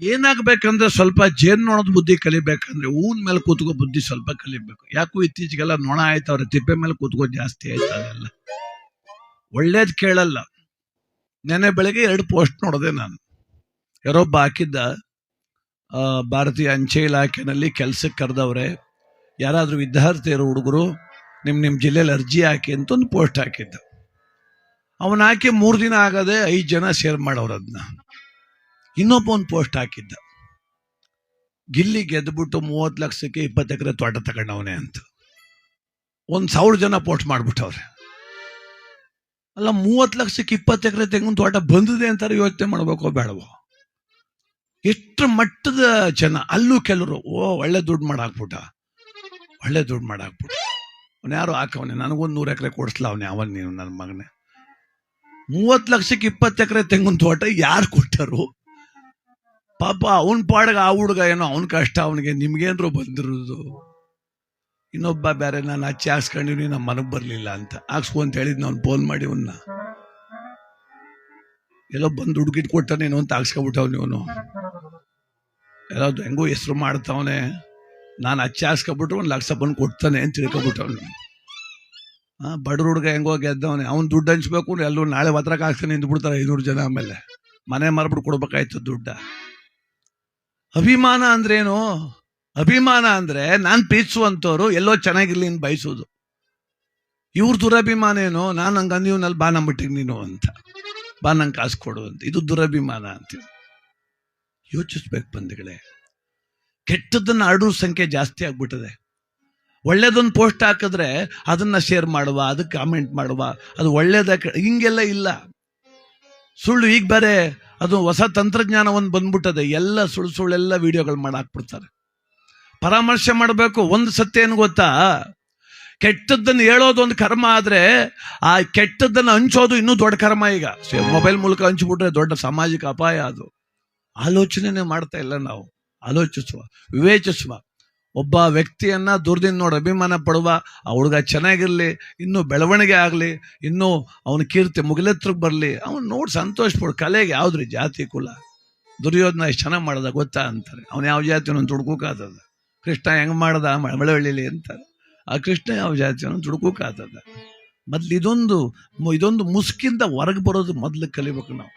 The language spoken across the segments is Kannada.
ಏನಾಗ್ಬೇಕಂದ್ರೆ ಸ್ವಲ್ಪ ಜೇನ್ ನೊಣದ ಬುದ್ಧಿ ಕಲಿಬೇಕಂದ್ರೆ ಹೂವಿನ ಮೇಲೆ ಕೂತ್ಕೋ ಬುದ್ಧಿ ಸ್ವಲ್ಪ ಕಲಿಬೇಕು. ಯಾಕೋ ಇತ್ತೀಚೆಗೆಲ್ಲ ನೊಣ ಆಯ್ತವ್ರೆ ತಿಪ್ಪೆ ಮೇಲೆ ಕೂತ್ಕೋ ಜಾಸ್ತಿ ಆಯ್ತದೆಲ್ಲ ಒಳ್ಳೇದ್ ಕೇಳಲ್ಲ. ನೆನೆ ಬೆಳಗ್ಗೆ ಎರಡು ಪೋಸ್ಟ್ ನೋಡಿದೆ ನಾನು. ಯಾರೊಬ್ಬ ಹಾಕಿದ್ದ ಭಾರತೀಯ ಅಂಚೆ ಇಲಾಖೆನಲ್ಲಿ ಕೆಲ್ಸಕ್ಕೆ ಕರೆದವ್ರೆ, ಯಾರಾದ್ರೂ ವಿದ್ಯಾರ್ಥಿಯರು, ಹುಡುಗರು, ನಿಮ್ ನಿಮ್ ಜಿಲ್ಲೆಯಲ್ಲಿ ಅರ್ಜಿ ಹಾಕಿ ಅಂತ ಒಂದು ಪೋಸ್ಟ್ ಹಾಕಿದ್ದ. ಅವನ್ ಹಾಕಿ ಮೂರು ದಿನ ಆಗದೆ ಐದು ಜನ ಶೇರ್ ಮಾಡೋರು ಅದನ್ನ ಇನ್ನೊಬ್ಬ ಒಂದು ಪೋಸ್ಟ್ ಹಾಕಿದ್ದ. ಗಿಲ್ಲಿ ಗೆದ್ದುಬಿಟ್ಟು ಮೂವತ್ತು ಲಕ್ಷಕ್ಕೆ ಇಪ್ಪತ್ತು ಎಕರೆ ತೋಟ ತಗೊಂಡವನೆ ಅಂತ. ಒಂದ್ ಸಾವಿರ ಜನ ಪೋಸ್ಟ್ ಮಾಡ್ಬಿಟ್ಟವ್ರೆ. ಅಲ್ಲ, ಮೂವತ್ತು ಲಕ್ಷಕ್ಕೆ ಇಪ್ಪತ್ತು ಎಕರೆ ತೆಂಗಿನ ತೋಟ ಬಂದಿದೆ ಅಂತಾರೆ ಯೋಚನೆ ಮಾಡ್ಬೇಕೋ ಬೇಡವೋ? ಎಷ್ಟು ಮಟ್ಟದ ಜನ, ಅಲ್ಲೂ ಕೆಲವರು, ಓ, ಒಳ್ಳೆ ದುಡ್ಡು ಮಾಡಾಕ್ಬಿಟ್ಟ. ಒಳ್ಳೆ ದುಡ್ಡು ಮಾಡಾಕ್ಬಿಟ್ಟ. ಅವನು ಯಾರು ಹಾಕವನೆ? ನನಗೊಂದು ನೂರು ಎಕರೆ ಕೊಡಿಸ್ಲ ಅವನೇ, ಅವನ್ ನೀನು ನನ್ನ ಮಗನೇ. ಮೂವತ್ತು ಲಕ್ಷಕ್ಕೆ ಇಪ್ಪತ್ತು ಎಕರೆ ತೆಂಗಿನ ತೋಟ ಯಾರು ಕೊಟ್ಟರು? ಪಾಪ ಅವನ್ ಪಾಡ್ಗ ಆ ಹುಡುಗ ಏನೋ ಅವನ ಕಷ್ಟ ಅವನಿಗೆ, ನಿಮ್ಗೇನ್ರು ಬಂದಿರೋದು. ಇನ್ನೊಬ್ಬ ಬೇರೆ ನಾನು ಹಚ್ಚಿ ಹಾಕ್ಸ್ಕೊಂಡಿವ್ನಿ ನಮ್ಮ ಮನಗ್ ಬರ್ಲಿಲ್ಲ ಅಂತ. ಹಾಕ್ಸ್ಕೊ ಅಂತ ಹೇಳಿದ್ ಅವ್ನು ಫೋನ್ ಮಾಡಿ ಅವನ್ನ. ಎಲ್ಲೋ ಬಂದು ಹುಡುಗಿದ್ ಕೊಟ್ಟಾನೇನೋ ಅಂತ ಹಾಕ್ಸ್ಕೊಬಿಟ್ಟವ್ ಇವನು ಎಲ್ಲೋ ಹೆಂಗೋ ಹೆಸರು ಮಾಡ್ತಾವನೆ. ನಾನು ಹಚ್ಚಿ ಹಾಕ್ಸ್ಕೊಬಿಟ್ರು ಒಂದು ಲಕ್ಷ ಬಂದು ಕೊಡ್ತಾನೆ ಅಂತ ತಿಳ್ಕೊಬಿಟ್ಟವ್ನು ಹಾಂ ಬಡ್ರ ಹುಡುಗ ಹೆಂಗೋ ಗೆದ್ದವನೆ. ಅವ್ನು ದುಡ್ಡು ಹಂಚ್ಬೇಕು ಎಲ್ಲರೂ ನಾಳೆ ಹತ್ರಕ್ಕೆ ಹಾಕ್ಸ್ಕೊಂಡು ನಿಂತು ಬಿಡ್ತಾರೆ ಐನೂರು ಜನ ಆಮೇಲೆ. ಮನೆ ಮಾರ್ಬಿಟ್ಟು ಕೊಡ್ಬೇಕಾಯ್ತು ದುಡ್ಡ. ಅಭಿಮಾನ ಅಂದ್ರೇನು? ಅಭಿಮಾನ ಅಂದ್ರೆ ನಾನ್ ಪ್ರೀತಿಸುವಂತವ್ರು ಎಲ್ಲೋ ಚೆನ್ನಾಗಿರ್ಲಿ ಅಂತ ಬಯಸೋದು. ಇವ್ರ ದುರಭಿಮಾನ ಏನು? ನಾನು ಹಂಗ ನೀವ್ನಲ್ಲಿ ಬಾ ನಂಬಿಟ್ಟಿಗೆ ನೀನು ಅಂತ. ಬಾ ನಂಗೆ ಕಾಸು ಕೊಡು ಅಂತ. ಇದು ದುರಭಿಮಾನ ಅಂತ ಯೋಚಿಸ್ಬೇಕು ಬಂಧುಗಳೇ. ಕೆಟ್ಟದನ್ನ ಆರ್ಡರ್ ಸಂಖ್ಯೆ ಜಾಸ್ತಿ ಆಗ್ಬಿಟ್ಟಿದೆ. ಒಳ್ಳೇದೊಂದು ಪೋಸ್ಟ್ ಹಾಕಿದ್ರೆ ಅದನ್ನ ಶೇರ್ ಮಾಡುವ ಅದಕ್ಕೆ ಕಾಮೆಂಟ್ ಮಾಡುವ, ಅದು ಒಳ್ಳೇದ ಹಿಂಗೆಲ್ಲ ಇಲ್ಲ. ಸುಳ್ಳು ಈಗ ಬೇರೆ ಅದು ಹೊಸ ತಂತ್ರಜ್ಞಾನ ಒಂದು ಬಂದ್ಬಿಟ್ಟದೆ. ಎಲ್ಲ ಸುಳ್ಳು ಸುಳ್ಳೆಲ್ಲ ವಿಡಿಯೋಗಳು ಮಾಡಾಕ್ಬಿಡ್ತಾರೆ. ಪರಾಮರ್ಶೆ ಮಾಡಬೇಕು. ಒಂದು ಸತ್ಯ ಏನು ಗೊತ್ತಾ? ಕೆಟ್ಟದ್ದನ್ನು ಹೇಳೋದು ಒಂದು ಕರ್ಮ ಆದರೆ ಆ ಕೆಟ್ಟದ್ದನ್ನು ಹಂಚೋದು ಇನ್ನೂ ದೊಡ್ಡ ಕರ್ಮ ಈಗ. ಮೊಬೈಲ್ ಮೂಲಕ ಹಂಚಿಬಿಟ್ರೆ ದೊಡ್ಡ ಸಾಮಾಜಿಕ ಅಪಾಯ ಅದು. ಆಲೋಚನೆನೇ ಮಾಡ್ತಾ ಇಲ್ಲ ನಾವು. ಆಲೋಚಿಸುವ, ವಿವೇಚಿಸುವ. ಒಬ್ಬ ವ್ಯಕ್ತಿಯನ್ನ ದೂರದಿಂದ ನೋಡಿ ಅಭಿಮಾನ ಪಡುವ, ಆ ಹುಡುಗ ಚೆನ್ನಾಗಿರ್ಲಿ, ಇನ್ನೂ ಬೆಳವಣಿಗೆ ಆಗಲಿ, ಇನ್ನೂ ಅವನ ಕೀರ್ತಿ ಮುಗಿಲೆತ್ರಕ್ಕೆ ಬರಲಿ, ಅವನು ನೋಡಿ ಸಂತೋಷ ಪಡು, ಕಲೆಗೆ ಯಾವ್ದ್ರಿ ಜಾತಿ ಕುಲ? ದುರ್ಯೋಧನ ಎಷ್ಟು ಚೆನ್ನಾಗಿ ಮಾಡ್ದ ಗೊತ್ತಾ ಅಂತಾರೆ. ಅವನು ಯಾವ ಜಾತಿ ತುಡ್ಕೋಕಾತದ. ಕೃಷ್ಣ ಹೆಂಗ್ ಮಾಡ್ದ? ಮಳವಳ್ಳಿಲಿ ಅಂತಾರೆ. ಆ ಕೃಷ್ಣ ಯಾವ ಜಾತಿಯನ್ನು ತುಡ್ಕೋಕಾತದ. ಮೊದ್ಲು ಇದೊಂದು ಇದೊಂದು ಮುಸ್ಕಿಂದ ಹೊರಗೆ ಬರೋದು ಮೊದ್ಲು ಕಲಿಬೇಕು ನಾವು.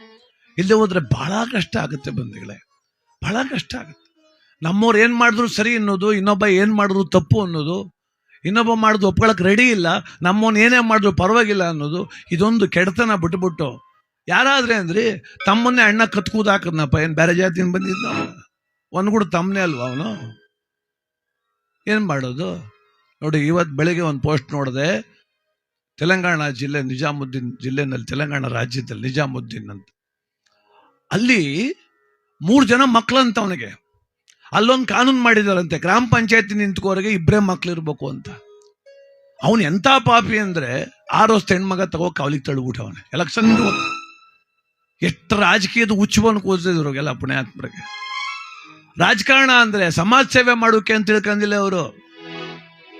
ಇಲ್ಲದೆ ಹೋದ್ರೆ ಬಹಳ ಕಷ್ಟ ಆಗುತ್ತೆ ಬಂಧುಗಳೇ ಬಹಳ ಕಷ್ಟ ಆಗುತ್ತೆ. ನಮ್ಮವ್ರು ಏನು ಮಾಡಿದ್ರು ಸರಿ ಅನ್ನೋದು, ಇನ್ನೊಬ್ಬ ಏನು ಮಾಡಿದ್ರು ತಪ್ಪು ಅನ್ನೋದು, ಇನ್ನೊಬ್ಬ ಮಾಡಿದ್ರು ಒಪ್ಕೊಳಕ್ ರೆಡಿ ಇಲ್ಲ, ನಮ್ಮವ್ನು ಏನೇ ಮಾಡಿದ್ರು ಪರವಾಗಿಲ್ಲ ಅನ್ನೋದು, ಇದೊಂದು ಕೆಡತನ ಬಿಟ್ಬಿಟ್ಟು. ಯಾರಾದ್ರೆ ಅಂದ್ರಿ, ತಮ್ಮನ್ನೇ ಅಣ್ಣ ಕತ್ಕೂದ್ ಹಾಕದ್ನಪ್ಪ, ಏನು ಬೇರೆ ಜಾತಿಯಿಂದ ಬಂದಿದ್ದ ಒಂದ್ ಕೂಡ ತಮ್ಮನೇ ಅಲ್ವಾ ಅವನು? ಏನು ಮಾಡೋದು? ನೋಡಿ ಇವತ್ತು ಬೆಳಿಗ್ಗೆ ಒಂದು ಪೋಸ್ಟ್ ನೋಡಿದೆ, ತೆಲಂಗಾಣ ಜಿಲ್ಲೆ, ನಿಜಾಮುದ್ದೀನ್ ಜಿಲ್ಲೆನಲ್ಲಿ, ತೆಲಂಗಾಣ ರಾಜ್ಯದಲ್ಲಿ ನಿಜಾಮುದ್ದೀನ್ ಅಂತ. ಅಲ್ಲಿ ಮೂರು ಜನ ಮಕ್ಕಳಂತ ಅವನಿಗೆ. ಅಲ್ಲೊಂದು ಕಾನೂನು ಮಾಡಿದಾರಂತೆ. ಗ್ರಾಮ ಪಂಚಾಯತಿ ನಿಂತ್ಕೋರಿಗೆ ಇಬ್ಬರೇ ಮಕ್ಳು ಇರ್ಬೇಕು ಅಂತ. ಅವನು ಎಂತ ಪಾಪಿ ಅಂದ್ರೆ ಆರು ವರ್ಷ ಹೆಣ್ಮಗ ತಗೋ ಕಾವಲಿಗೆ ತಳ್ಬಿಟ್ಟು ಅವನು. ಎಲೆಕ್ಷನ್ ಎಷ್ಟು ರಾಜಕೀಯದ ಹುಚ್ಚುವನ್ನು ಕೂದಿದ್ರು ಪುಣ್ಯಾತ್ಮರಿಗೆ. ರಾಜಕಾರಣ ಅಂದ್ರೆ ಸಮಾಜ ಸೇವೆ ಮಾಡೋಕೆ ಅಂತ ತಿಳ್ಕೊಂಡಿಲ್ಲ ಅವರು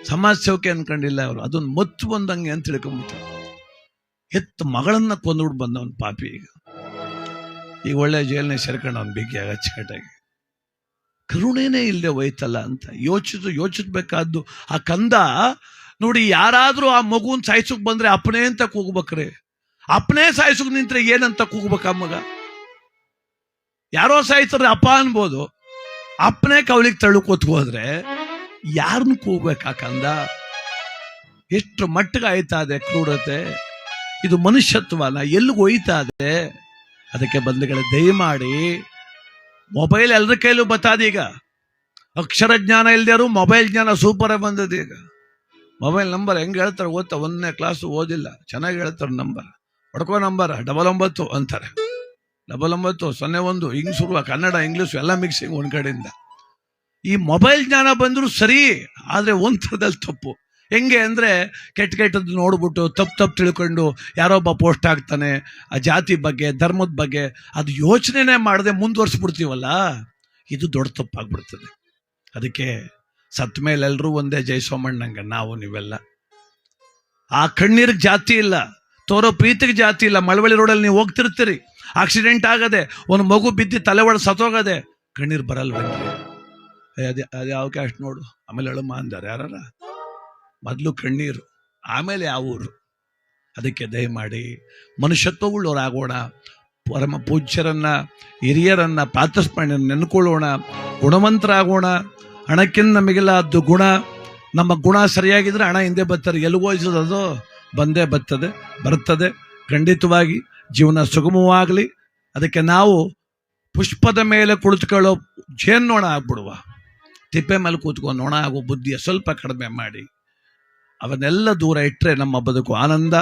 ಸಮಾಜ ಸೇವಕ್ಕೆ ಅನ್ಕೊಂಡಿಲ್ಲ ಅವರು ಅದೊಂದು ಮತ್ತು ಬಂದಂಗೆ ಅಂತ ತಿಳ್ಕೊಂಬಿಟ್ಟು ಎತ್ತು ಮಗಳನ್ನ ಕೊಂದ್ಬಿಟ್ಟು ಬಂದವನು ಪಾಪಿ ಈಗ. ಈಗ ಒಳ್ಳೆ ಜೈಲಿನ ಸೇರ್ಕೊಂಡು ಅವ್ನು ಬಿಗಿಯಾಗ ಅಚ್ಚುಕಟ್ಟಾಗಿ. ಕರುಣೆನೇ ಇಲ್ಲದೆ ಹೋಯ್ತಲ್ಲ ಅಂತ. ಯೋಚಿಸು, ಯೋಚಿಸ್ಬೇಕಾದ್ದು ಆ ಕಂದ ನೋಡಿ ಯಾರಾದ್ರೂ ಆ ಮಗುನ್ ಸಾಯಿಸೋಕೆ ಬಂದ್ರೆ ಅಪ್ಪನೇ ಅಂತ ಕೂಗ್ಬೇಕ್ರೆ. ಅಪ್ಪನೇ ಸಾಯಿಸೋಕೆ ನಿಂತ್ರೆ ಏನಂತ ಕೂಗ್ಬೇಕ ಮಗ? ಯಾರೋ ಸಾಯ್ತಾರೆ ಅಪ್ಪ ಅನ್ಬೋದು. ಅಪ್ಪನೇ ಕವಲಿಗೆ ತಳ್ಳು ಹೋದ್ರೆ ಯಾರನ್ನ ಕೂಗ್ಬೇಕಾ ಕಂದ? ಎಷ್ಟು ಮಟ್ಟಿಗೆ ಆಯ್ತಾ ಇದೆ ಕ್ರೂರತೆ? ಇದು ಮನುಷ್ಯತ್ವನ ಎಲ್ಲಿಗೆ ಹೋಯ್ತಾ ಇದೆ? ಅದಕ್ಕೆ ಬಂಧುಗಳ, ದಯಮಾಡಿ ಮೊಬೈಲ್ ಎಲ್ಲರ ಕೈಲೂ ಬತ್ತಾದ ಈಗ. ಅಕ್ಷರ ಜ್ಞಾನ ಇಲ್ದೇರು ಮೊಬೈಲ್ ಜ್ಞಾನ ಸೂಪರ್ ಬಂದದ ಈಗ. ಮೊಬೈಲ್ ನಂಬರ್ ಹೆಂಗ್ ಹೇಳ್ತಾರೆ ಓದ್ತಾ ಒಂದನೇ ಕ್ಲಾಸ್ ಓದಿಲ್ಲ. ಚೆನ್ನಾಗಿ ಹೇಳ್ತಾರೆ ನಂಬರ್ ಹೊಡ್ಕೋ ನಂಬರ್ ಡಬಲ್ ಒಂಬತ್ತು ಅಂತಾರೆ. ಡಬಲ್ ಒಂಬತ್ತು, ಸೊನ್ನೆ ಒಂದು, ಹಿಂಗ್ ಶುರುವ ಕನ್ನಡ ಇಂಗ್ಲಿಷ್ ಎಲ್ಲ ಮಿಕ್ಸಿಂಗ್ ಒಂದು ಕಡೆಯಿಂದ. ಈ ಮೊಬೈಲ್ ಜ್ಞಾನ ಬಂದರೂ ಸರಿ, ಆದ್ರೆ ಒಂದು ಥರದಲ್ಲಿ ತಪ್ಪು. ಹೆಂಗೆ ಅಂದರೆ ಕೆಟ್ಟ ಕೆಟ್ಟದ್ದು ನೋಡ್ಬಿಟ್ಟು, ತಪ್ಪು ತಪ್ಪು ತಿಳ್ಕೊಂಡು ಯಾರೊಬ್ಬ ಪೋಸ್ಟ್ ಹಾಕ್ತಾನೆ, ಆ ಜಾತಿ ಬಗ್ಗೆ, ಧರ್ಮದ ಬಗ್ಗೆ, ಅದು ಯೋಚನೆನೇ ಮಾಡದೆ ಮುಂದುವರ್ಸ್ಬಿಡ್ತೀವಲ್ಲ? ಇದು ದೊಡ್ಡ ತಪ್ಪಾಗ್ಬಿಡ್ತದೆ. ಅದಕ್ಕೆ ಸತ್ ಮೇಲೆ ಎಲ್ಲರೂ ಒಂದೇ, ಜೈ ಸೋಮಣ್ಣಂಗೆ, ನಾವು ನೀವೆಲ್ಲ. ಆ ಕಣ್ಣೀರಿಗೆ ಜಾತಿ ಇಲ್ಲ. ತೋರೋ ಪ್ರೀತಿಗೆ ಜಾತಿ ಇಲ್ಲ. ಮಳವಳ್ಳಿ ರೋಡಲ್ಲಿ ನೀವು ಹೋಗ್ತಿರ್ತೀರಿ. ಆಕ್ಸಿಡೆಂಟ್ ಆಗದೆ, ಒಂದು ಮಗು ಬಿದ್ದು ತಲೆ ಒಳ ಸತ್ತೋಗದೆ, ಕಣ್ಣೀರು ಬರಲ್ವೇ ಅದೇ ಅದೇ ಯಾವ ಕ್ಯಾಸ್ಟ್ ನೋಡು. ಆಮೇಲೆ ಅಳಮ್ಮ ಅಂದಾರೆ ಯಾರ ಮೊದಲು ಕಣ್ಣೀರು, ಆಮೇಲೆ ಆ ಊರು. ಅದಕ್ಕೆ ದಯಮಾಡಿ ಮನುಷ್ಯತ್ವವುಳ್ಳವರಾಗೋಣ, ಪರಮ ಪೂಜ್ಯರನ್ನ, ಹಿರಿಯರನ್ನ ಪಾತ್ರಸ್ಮರಣೆ ನೆನ್ಕೊಳ್ಳೋಣ, ಗುಣವಂತರಾಗೋಣ, ಹಣಕ್ಕಿಂತ ನಮಗಿಲ್ಲ ಗುಣ, ನಮ್ಮ ಗುಣ ಸರಿಯಾಗಿದ್ರೆ ಹಣ ಹಿಂದೆ ಬರ್ತಾರೆ ಎಲ್ಲಿಗೋಯಿಸೋದು ಬಂದೇ ಬರ್ತದೆ ಬರ್ತದೆ. ಖಂಡಿತವಾಗಿ ಜೀವನ ಸುಗಮವಾಗಲಿ. ಅದಕ್ಕೆ ನಾವು ಪುಷ್ಪದ ಮೇಲೆ ಕುಳಿತುಕೊಳ್ಳೋ ಜೇನ್ನೋಣ ಆಗ್ಬಿಡುವ, ತಿಪ್ಪೆ ಮೇಲೆ ಕೂತ್ಕೊಂಡು ನೋಣ ಆಗೋ ಬುದ್ಧಿಯ ಸ್ವಲ್ಪ ಕಡಿಮೆ ಮಾಡಿ. ಅವನ್ನೆಲ್ಲ ದೂರ ಇಟ್ಟರೆ ನಮ್ಮ ಬದುಕು ಆನಂದ